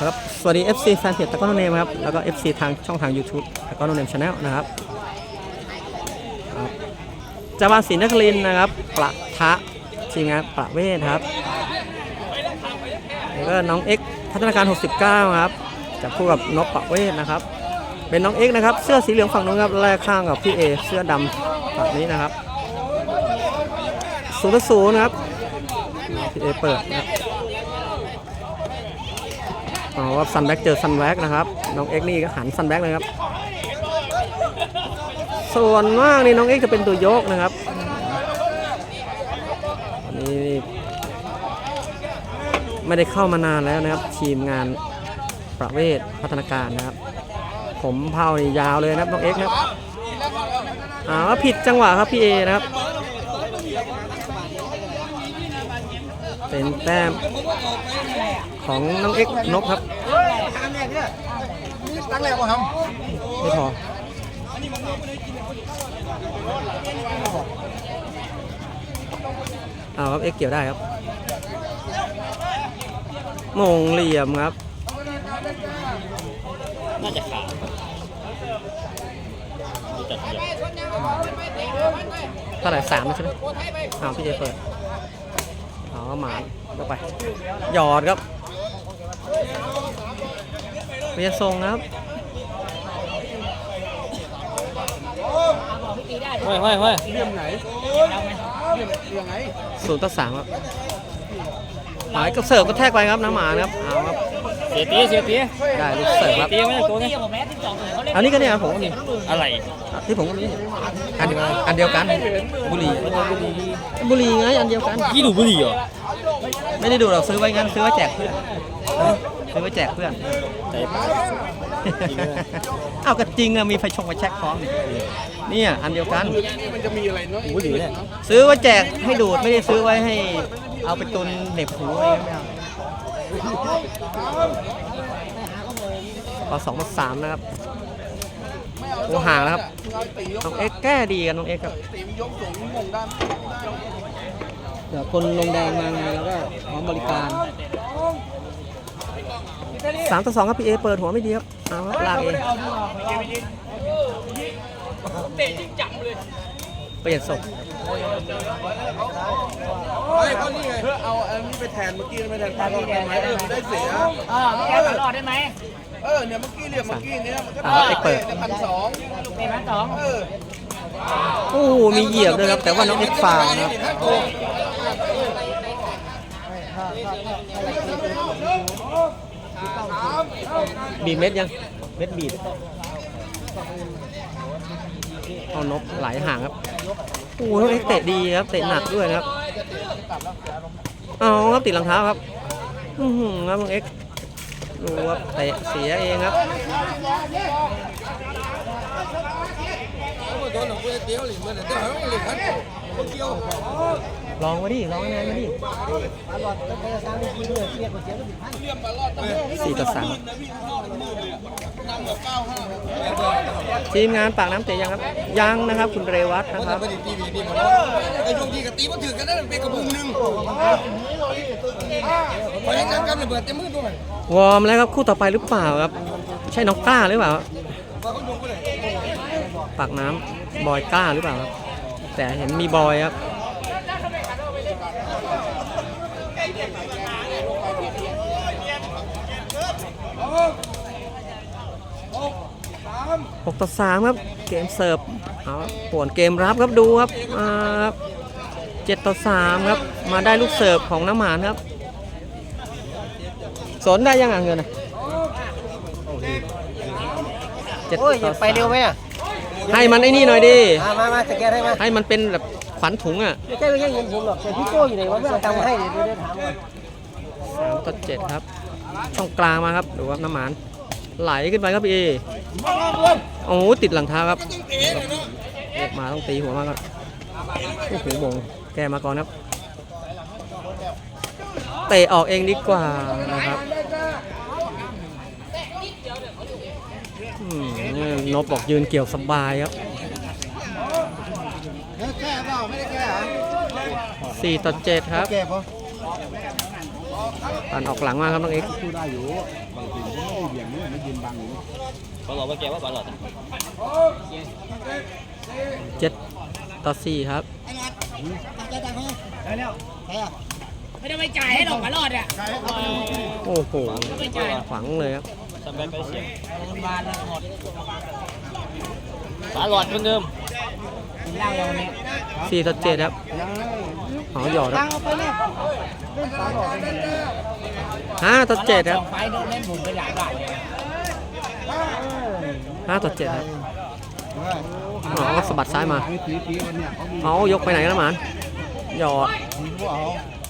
ครับ สวัสดี FC แฟนเพจตะก้อนโนเนมครับ แล้วก็ FC ทางช่องทาง YouTube ตะก้อนโนเนมชาแนลนะครับจาวาศรีนครินนะครับ ประทะทีมงานประเวศครับ แล้วก็น้องเอ็กพัฒนาการ 69 ครับจับคู่กับนกประเวศนะครับ เป็นน้องเอ็กนะครับ เสื้อสีเหลืองฝั่งนู้นครับแลกข้างกับพี่เอเสื้อดำฝั่งนี้นะครับศูนย์ศูนย์นะครับพี่เอเปิดนะครับ อ๋อว่าซันแบ็กเจอซันแบ็กนะครับ น้องเอ็กนี่ก็หันซันแบ็กเลยครับ ส่วนมากนี่น้องเอ็กจะเป็นตัวโยกนะครับอันนี้ไม่ได้เข้ามานานแล้วนะครับ ทีมงานประเวศพัฒนาการนะครับ ผมเผายาวเลยนะครับน้องเอ็กนะครับอ่าว่าผิดจังหวะครับพี่เอนะครับ เป็นแต้มของน้องเอ็กนกครับตั้งแรกว่าครับไม่พอเอาครับเอ็กเกี่ยวได้ครับมงเหลี่ยมครับ น่าจะขาดดูจัดเหยียบเท่าไหร่สามใช่ไหมอ้าวพี่เจเปิด อ๋อหมาเข้าไป หยอดครับเรียทรงครับเฮ้ยเฮ้ยเฮ้ยเรื่องไหนเรื่องเรื่องไงศูนย์ต่อสามครับหมายกับเสิร์ฟก็แทกไปครับน้ำหมานครับเอาครับ สียตีเสียตีได้ลูกเสิร์ฟครับตีไม่ได้ตัวไงอันนี้ก็เนี่ยผมก็มีอะไรที่ผมก็มีอันเดียวกันอันเดียวกันบุหรี่บุหรี่ไงอันเดียวกันพี่ดูบุหรี่เหรอไม่ได้ดูหรอกซื้อไว้งั้นซื้อไว้แจกเพื่อนซื้อไว้แจกเพื่อนใจปากเอากระจริงอะมีไฟชงไฟแช็กพร้อมนี่เนี่ยอันเดียวกันมันจะมีอะไรเนาะบุหรี่เนี่ยซื้อไว้แจกให้ดูดไม่ได้ซื้อไว้ให้ เอาไปตุนเหน็บหูอะไรไม่เอา พอสองมาสามนะครับโอ้ห่างแล้วครับตียกน้องเอ็กซ์แก้ดีกันน้องเอ็กซ์ครับตียกสูงมงด้านเดี๋ยวคนลงแดงมาไงแล้วก็พร้อมบริการสามต่อสองครับพี่เอเปิดหัวไม่ดีครับเอาครับลากเองเปลี่ยนศพ ไอ้เขานี่ไงเพื่อเอาอันนี้ไป แทนเมื่อกี้ไปแทนปลาทอดได้ไหมเออมันได้เสีย เออไม่แก้ตลอดได้ไหมเออเนี่ยเมื่อกี้เรียกเมื่อกี้เนี่ยมันก็เอ็กซ์เปิดพันสองเป็นพันสองเออโอ้โหมีเหยียบด้วยครับ แต่ว่าน้องเอ็กซ์ฟาวนะครับบีเม็ดยัง เม็ดบีบเอานบไหลห่างครับ โอ้โหเอ็กซ์เตะดีครับ เตะหนักด้วยครับ เอาครับติดรองเท้าครับอือหือครับน้องเอ็กดูครับเตะเสียเองครับลองมาดิลองให้นายมาดิสี่ต่อสาม ทีมงานปากน้ำเตะยังครับ ยังนะครับคุณเรวัตนะครับไอ้ช่วงที่กตีมันถือกันนั่นเป็นกระบุงหนึ่งไปให้น้ำกันระเบิดเต็มมือด้วยวอร์มแล้วครับคู่ต่อไปหรือเปล่าครับ ใช่น้องกล้าหรือเปล่าครับปากน้ำบอยกล้าหรือเปล่าครับ แต่เห็นมีบอยครับ หกต่อสามครับเกมเสิร์ฟเอาป่วนเกมรับครับดูครับอ่าครับเจ็ดต่อสามครับมาได้ลูกเสิร์ฟของน้ำหมานครับ สนได้ยังอะเงินอะเจ็ดโอ้ยต่อไปเร็วไหมอะให้มันไอ้นี่หน่อยดิมามามาสแกนให้มาให้มันเป็นแบบขวัญถุงอะไม่ใช่ไม่ใช่เงินผมหรอกแต่พี่โก้อยู่ไหนวะไม่เอาตังค์มาให้เดี๋ยวเดี๋ยวถามก่อนสามต่อเจ็ดครับช่องกลางมาครับดูครับน้ำหมาน ไหลขึ้นไปครับพี่เอโอ้โหติดหลังเท้าครับออกมาต้องตีหัวมากครับโอ้โหบงแกมาก่อนครับ เตะออกเองดีกว่านะครับนบบอกยืนเกี่ยวสบายครับแก้เปล่าไม่ได้แก้สี่ต่อเจ็ดครับ ปะปั่นออกหลังมาครับน้องเอ็กซ์สู้ได้อยู่บางทีผมไม่ได้เบี่ยงนี่ไม่ยืนบังอยู่บอลหลอดว่าแกว่าบอลหลอดเจ็ดต่อสี่ครับไม่ได้ไปจ่ายให้หรอกมาหลอดอะโอ้โหฝังเลยครับทำไปไปเสียงบอลหลอดเหมือนเดิม กินเหล้าแล้ววันนี้สี่ต่อเจ็ดครับอ๋อหยอดครับห้าต่อเจ็ดครับไฟโดนเล่นหมุนไปหลายบาทเลยห้าต่อเจ็ดครับอ๋อสะบัดซ้ายมาไอ้ตีตีวันเนี่ยเขามีเอายกไปไหนกันนะหมานหยอดผมเอา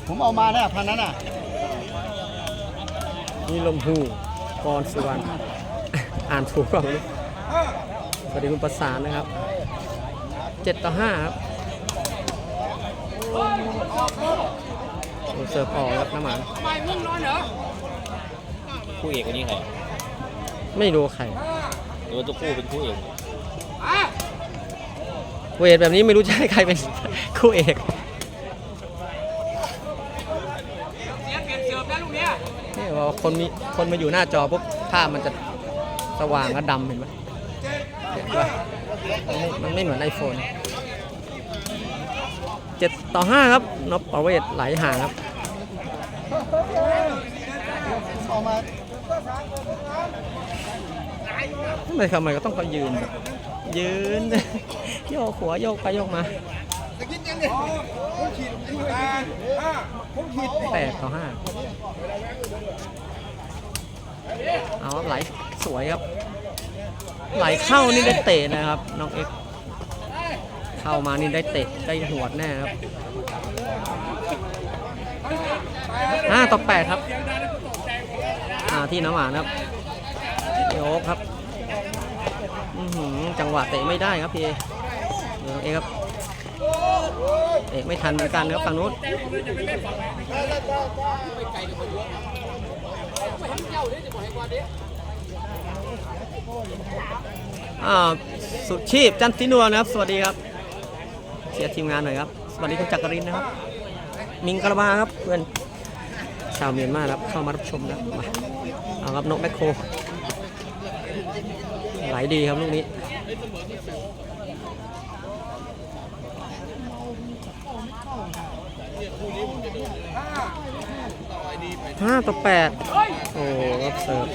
ผมเอามาได้พันนั้นอะนี่ลมหูกรสุวรรณอ่านถูกเปล่าไม่รู้สวัสดีคุณประสานนะครับ เจ็ดต่อห้าครับโอ้เสิร์ฟออกครับน้ำหมานคู่เอกวันนี้ใครไม่รู้ใครหรือว่าตัวคู่เป็นคู่เอกเวทแบบนี้ไม่รู้จะให้ใครเป็น คู่เอกนี่พอคนมีคนมาอยู่หน้าจอปุ๊บภาพมันจะสว่างและดำเห็นไหมเห็นปะมันไม่มันไม่เหมือนไอโฟน เจ็ดต่อห้าครับนพประเวศไหลห่างครับเอามาทำไมทำไมก็ต้องเขายืน ยืน โยกหัวโยกไปโยกมาแปดต่อห้าเอาไหลสวยครับ ไหลเข้านี่ได้เตะนะครับ น้องเอ็ก เข้ามานี่ได้เตะได้หวดแน่ครับห้าต่อแปดครับอ่าที่น้ำหวานครับโยกครับอือหือจังหวะเตะไม่ได้ครับพี่เอเดี๋ยวเอครับเตะไม่ทันเหมือนกันครับฝั่งนู้นอ่าสุชีพจันทินัวนะครับ สวัสดีครับ ชียร์ทีมงานหน่อยครับสวัสดีคุณจักรินนะครับ มิงกระบาครับเพื่อนชาวเมียนมาครับเข้ามารับชมนะมาเอาครับนกแมคโครไหลดีครับลูกนี้ห้าต่อแปดโอ้ครับเสิร์ฟ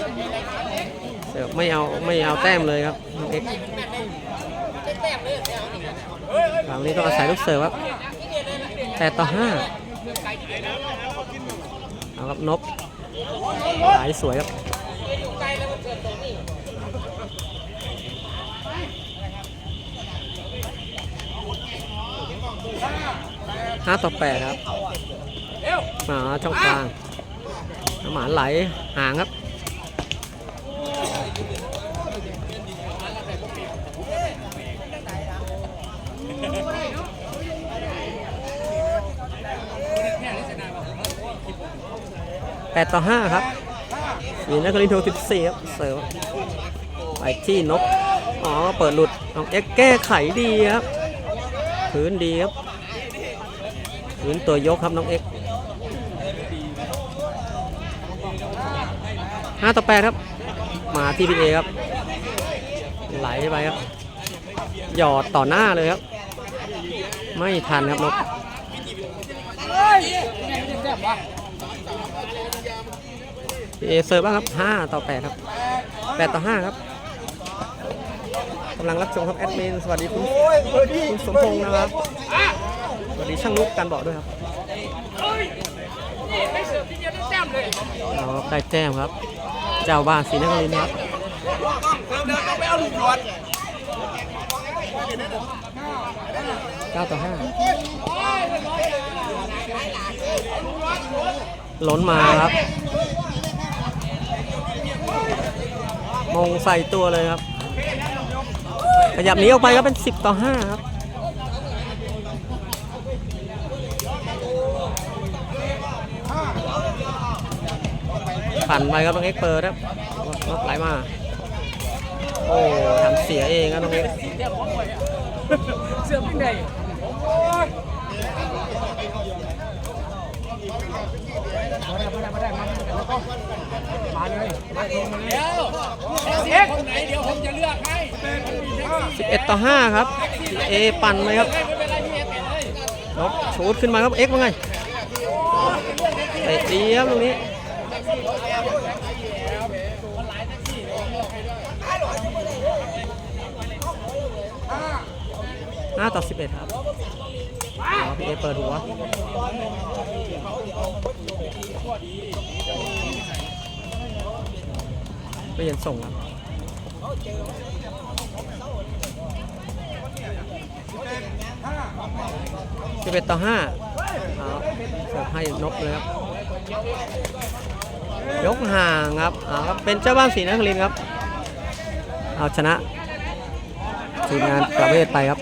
เสิร์ฟไม่เอาไม่เอาแต้มเลยครับเอ็ก ซ์ฝั่งนี้ต้องอาศัยลูกเสิร์ฟครับแปดต่อห้าเอาครับนบไหลสวยครับห้าต่อแปดครับหมาช่องกลางหมาไหลห่างครับ แปดต่อห้าครับสีนักลินโทสิบสี่ครับ เสิร์ฟไปที่นก อ๋อ เปิดหลุดน้องเอ็กแก้ไขดีครับพื้นดีครับพื้นตัวยกครับน้องเอ็กห้าต่อแปดครับ มาที่พีเอครับ ไหลไปครับ หยอดต่อหน้าเลยครับ ไม่ทันครับนก เอเซิร์ฟบ้างครับห้าต่อแปดครับแปดต่อห้าครับกำลังรับชมครับ แอดมิน สวัสดีคุณคุณสมพงษ์นะครับ สวัสดีช่างนุกการบอกด้วยครับอ๋อได้แต้มครับ เจ้าบ้านศรีนครินครับเก้าต่อห้า ล้นมาครับ มงใส่ตัวเลยครับ ขยับนี้ออกไปครับเป็น 10 ต่อ 5 ครับผ่านไปครับน้องเอ็กเปิดครับรถไหลมา โอ้ทำเสียเองครับน้องเอ็กเสื้อพี่ไห เอ็กคนไหนเดี๋ยวผมจะเลือกให้11 ต่อ 5 ครับ เอปั่นไหมครับนกชูดขึ้นมาครับเอ็กว่าไงเตะดีครับตรงนี้ห้าต่อสิบเอ็ดครับเอาพี่เอเปิดหัว เปลี่ยนส่งครับสิบเอ็ดต่อห้าเอาเสิร์ฟให้นกเลยครับ ยกห่างครับเอาครับ เป็นเจ้าบ้านศรีนครินครับ เอาชนะทีมงานประเวศไปครับ